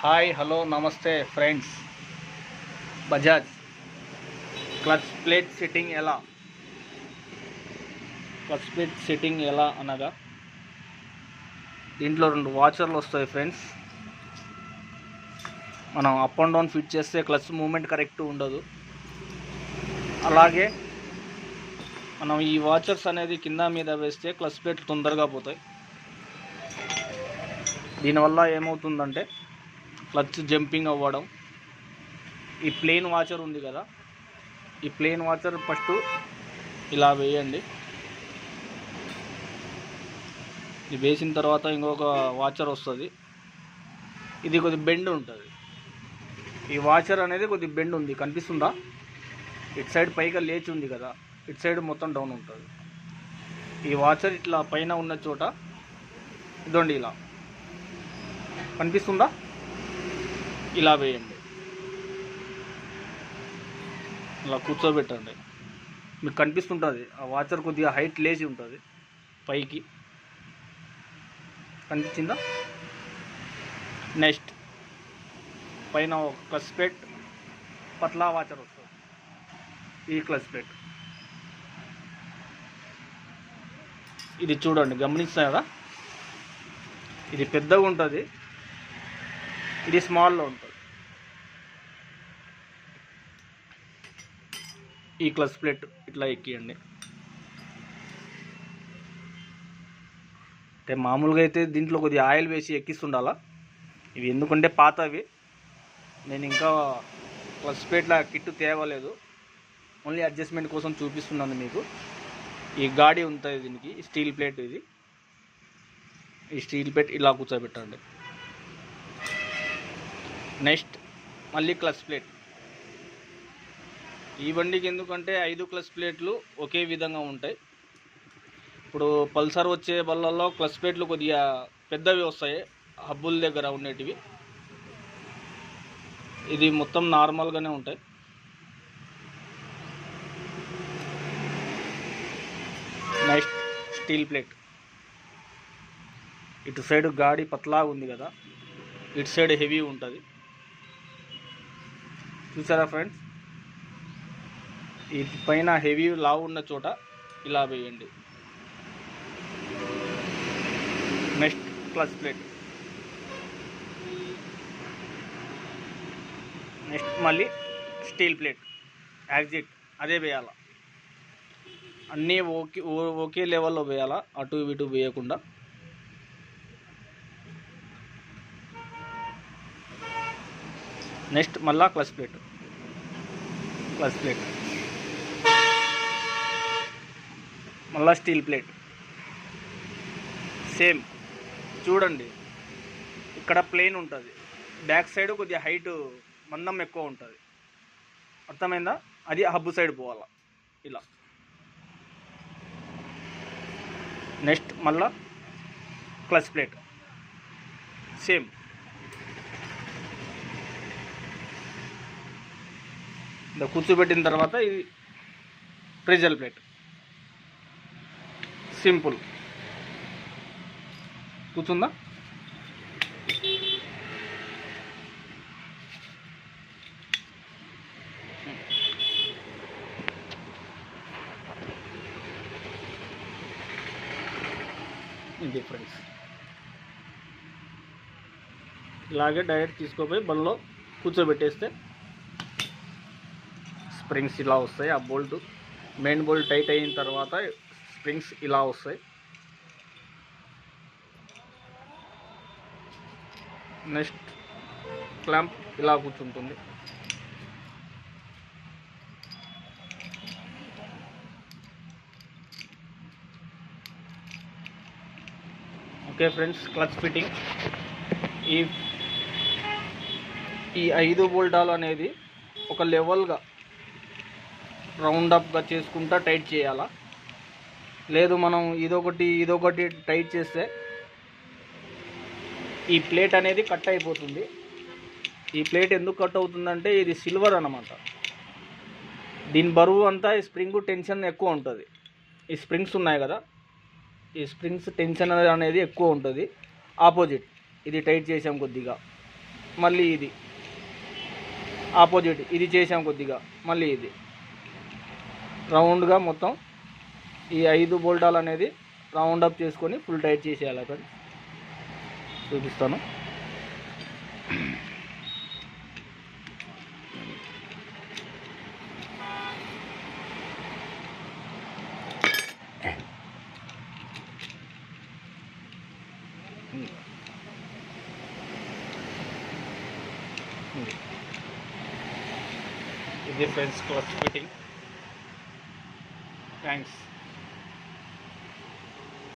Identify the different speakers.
Speaker 1: Hi hello నమస్తే friends. Bajaj. Clutch plate sitting ఎలా? Clutch plate sitting ఎలా అనగా? దీంట్లో రెండు వాచర్లు వస్తాయి ఫ్రెండ్స్. మనం అప్ అండ్ డౌన్ ఫిట్ చేస్తే క్లచ్ మూమెంట్ కరెక్ట్ ఉండదు. అలాగే మనం ఈ వాచర్స్ అనేది కింద మీద వేస్తే క్లచ్ ప్లేట్లు తొందరగా పోతాయి. దీనివల్ల ఏమవుతుందంటే క్లచ్ జంపింగ్ అవ్వడం. ఈ ప్లేన్ వాచర్ ఉంది కదా. ఈ ప్లేన్ వాచర్ ఫస్ట్ ఇలా వేయండి. ఇది వేసిన తర్వాత ఇంకొక వాచర్ వస్తుంది. ఇది కొద్ది బెండ్ ఉంటుంది. ఈ వాచర్ అనేది కొద్ది బెండ్ ఉంది. కనిపిస్తుందా? ఇటు సైడ్ పైగా లేచి ఉంది కదా. ఇటు సైడ్ మొత్తం డౌన్ ఉంటుంది. ఈ వాచర్ ఇట్లా పైన ఉన్న చోట ఇదండి ఇలా. కనిపిస్తుందా? ఇలా వేయండి. ఇలా కూర్చోబెట్టండి. మీకు కనిపిస్తుంటుంది. ఆ వాచర్ కొద్దిగా హైట్ లేచి ఉంటుంది. పైకి. కనిపించిందా? నెక్స్ట్. పైన ఒక క్లస్ ప్లేట్ పట్లా వాచర్ వస్తుంది. ఈ క్లస్ ప్లేట్ ఇది చూడండి గమనిస్తున్నారా ఇది పెద్దగా ఉంటుంది. ఇది స్మాల్లో ఉంటుంది. ఈ క్లచ్ ప్లేట్ ఇట్లా ఎక్కియండి. అంటే మామూలుగా అయితే దీంట్లో కొద్దిగా ఆయిల్ వేసి ఎక్కిస్తుండాలా? ఇవి ఎందుకంటే పాతవి. నేను ఇంకా క్లస్ ప్లేట్ల కిట్టు తేవలేదు. ఓన్లీ అడ్జస్ట్మెంట్ కోసం చూపిస్తున్నాను మీకు. ఈ గాడి ఉంటుంది దీనికి స్టీల్ ప్లేట్ ఇది. ఈ స్టీల్ ప్లేట్ ఇలా కూర్చోబెట్టండి. నెక్స్ట్ మళ్ళీ క్లచ్ ప్లేట్. ఈ బండికి ఎందుకంటే ఐదు క్లచ్ ప్లేట్లు ఒకే విధంగా ఉంటాయి. ఇప్పుడు పల్సర్ వచ్చే బళ్ళల్లో క్లచ్ ప్లేట్లు కొద్దిగా పెద్దవి వస్తాయి హబ్బుల దగ్గర ఉండేటివి. ఇది మొత్తం నార్మల్గానే ఉంటాయి. నెక్స్ట్ స్టీల్ ప్లేట్ ఇటు సైడ్ గాడి పతలా ఉంది కదా ఇటు సైడ్ హెవీ ఉంటుంది. చూసారా ఫ్రెండ్స్? ఈ పైన హెవీ లావు ఉన్న చోట ఇలా వేయండి. Next plus plate. నెక్స్ట్ మళ్ళీ స్టీల్ ప్లేట్. యాక్జిట్ అదే వేయాల. అన్నీ ఓకే ఓ- ఒకే లెవెల్లో వేయాలా. అటు ఇటు వేయకుండా. నెక్స్ట్ మళ్ళా క్లస్ ప్లేట్. Clutch plate. మళ్ళా స్టీల్ ప్లేట్. సేమ్. చూడండి. ఇక్కడ ప్లేన్ ఉంటుంది. బ్యాక్ సైడ్ కొద్దిగా హైట్ మందం ఎక్కువ ఉంటుంది. అర్థమైందా? అది హబ్బు సైడ్ పోవాలా. ఇలా. నెక్స్ట్ మళ్ళా క్లచ్ ప్లేట్. సేమ్. ఇంకా కూర్చోబెట్టిన తర్వాత ఇది ప్రెజల్ ప్లేట్. సింపుల్ కూర్చుందా? ఇది ఫ్రెండ్స్ ఇలాగే డైరెక్ట్ తీసుకోపోయి బండ్లో కూర్చోబెట్టేస్తే స్ప్రింగ్స్ ఇలా వస్తాయి. ఆ బోల్ట్ మెయిన్ బోల్ట్ టైట్ అయిన తర్వాత స్ప్రింగ్స్ ఇలా వస్తాయి నెక్స్ట్ క్లాంప్ ఇలా కూర్చుంటుంది ఓకే ఫ్రెండ్స్ క్లచ్ ఫిట్టింగ్ ఈ ఈ ఐదు బోల్టాలు అనేది ఒక లెవెల్గా రౌండ్ అప్గా చేసుకుంటా టైట్ చేయాలా? లేదు మనం ఇదొకటి ఇదొకటి టైట్ చేస్తే ఈ ప్లేట్ అనేది కట్ అయిపోతుంది. ఈ ప్లేట్ ఎందుకు కట్ అవుతుందంటే ఇది సిల్వర్ అన్నమాట. దీని బరువు అంతా ఈ స్ప్రింగ్ టెన్షన్ ఎక్కువ ఉంటుంది. ఈ స్ప్రింగ్స్ ఉన్నాయి కదా ఈ స్ప్రింగ్స్ టెన్షన్ అనేది ఎక్కువ ఉంటుంది. ఆపోజిట్ ఇది టైట్ చేసాం కొద్దిగా మళ్ళీ ఇది. ఆపోజిట్ ఇది చేసాం కొద్దిగా మళ్ళీ ఇది. రౌండ్గా మొత్తం ఈ ఐదు బోల్టాలు అనేది రౌండ్ అప్ చేసుకొని ఫుల్ టైట్ చేసేయాలి అక్కడ చూపిస్తాను.
Speaker 2: ఇది ఫ్రెండ్స్ క్లచ్ ఫిట్టింగ్
Speaker 1: థ్యాంక్స్